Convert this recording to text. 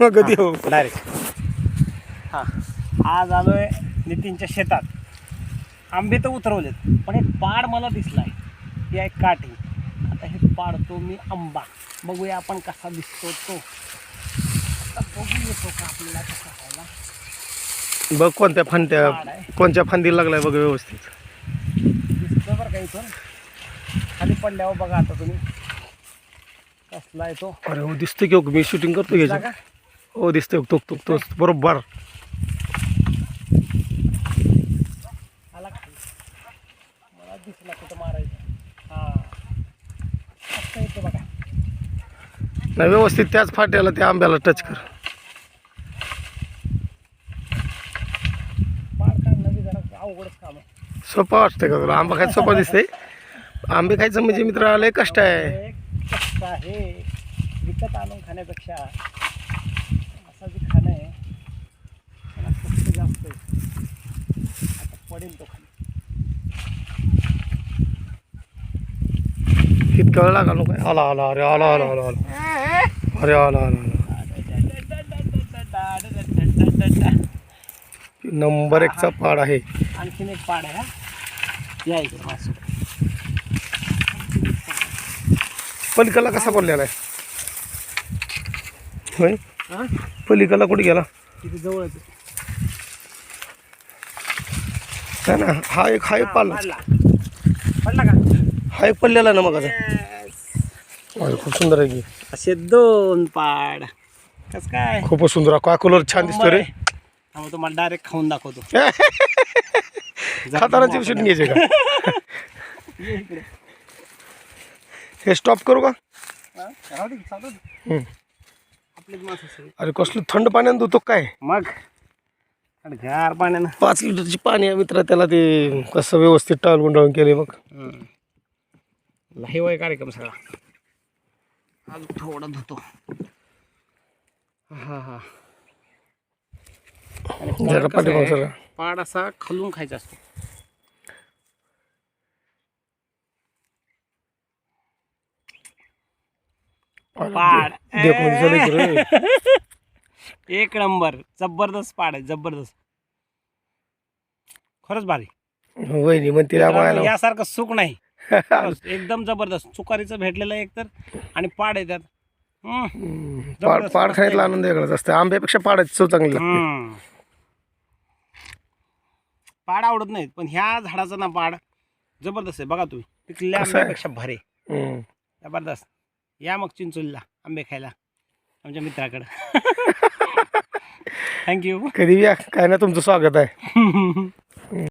कधी हो डायरेक्ट हां. आज आलोय नितीनच्या शेतात. आंबे तर उतरवलेत पण हे पाड मला दिसलाय. ही आहे काठी. आता हे पाडतो मी आंबा. बघूया आपण कसा दिसतो तो. आता बघू येतो का आपल्याला कसा खायला बघ कोणत्या फांद्या आहे. कोणत्या फांदीला लागलाय बघ व्यवस्थित. दिसतो बरं का इथून? खाली पडल्यावर बघा आता तुम्ही. कसला आहे तो? अरे हो दिसतोय की हो, मी शूटिंग करतो दिसला घ्यायचं का? हो दिसतोय. तो तुक तोच बरोबर. आला मला दिसला कुठं मारायचं हां नाही व्यवस्थित त्याच फाट्याला त्या आंब्याला टच कर. सोपा काढणं अवघडच वाटतंय का तुला? आंबा खायचं सोपा दिसतंय? आंबे खायचं म्हणजे मित्र आले कष्ट आहे. कष्ट आहे. विकत आणून खाण्यापेक्षा असं जे खाणं आहे त्याला कष्ट जास्त आहे आता पडेल तो खाली इतका लागला काय आला आला अरे आला आला आला आला. अरे आला आला आला. नंबर एकचा पाड आहे. आणखीन एक पाड आहे या इकडे माझ्यासोबत पलिकला कसा पडलेला आहे? पलिकला कुठे गेला? तिथे जवळच काय ना? हा एक हा एक पाला. पडला पडला का? हा एक पडलेला ना मग खूप सुंदर आहे की. असे दोन पाड. कस काय? खूपच सुंदर. आहे. काय कलर छान दिसतो रे? तुम्हाला डायरेक्ट खाऊन दाखवतो. खाताना चिवशीट घ्यायचे का. हे स्टॉप करू का? हा, राहू दे, चालू दे. हम्म. आपलीच माणसं सगळी. अरे कसलं थंड पाण्यानं धुतो काय? मग? गार पाण्यानं. पाच लिटरची पाणी आहे मित्र त्याला ते कसं व्यवस्थित टाळ गुंडाळून केले बघ. लाईव्ह आहे कार्यक्रम सगळा. आज थोडा धुतो. हा हा. आणि पाड जरा कसा पाठीमागं आहे, सगळं. पाड असा खालून खायचा असतो. पाड. देखमध्ये झालं की रे. एक नंबर. जबरदस्त पाड आहे जबरदस्त. खरंच भारी. वहिनी म्हणते मित्रांनो, आम्हाला यासारखं सुख नाही. खरंच, एकदम जबरदस्त. चुकारीचं भेटलेलं एक तर आणि पाड आहे त्यात. हम्म, पाड जबरदस्त पाड मस्त आहे. आनंद वेगळाच असतं. आंब्यापेक्षा पाडाची चव चांगली लागते. हम्म. पाड आवडत नाहीत पण ह्या झाडाचा ना पाड जबरदस्त आहे. बघा तुम्ही पिकल्या कसं आहे? आंब्यापेक्षा भारी. हम्म. जबरदस्त. या मग चिंचोलीला आंबे खायला. आमच्या मित्राकडं. थँक्यू कधी या काय ना तुमचं स्वागत आहे.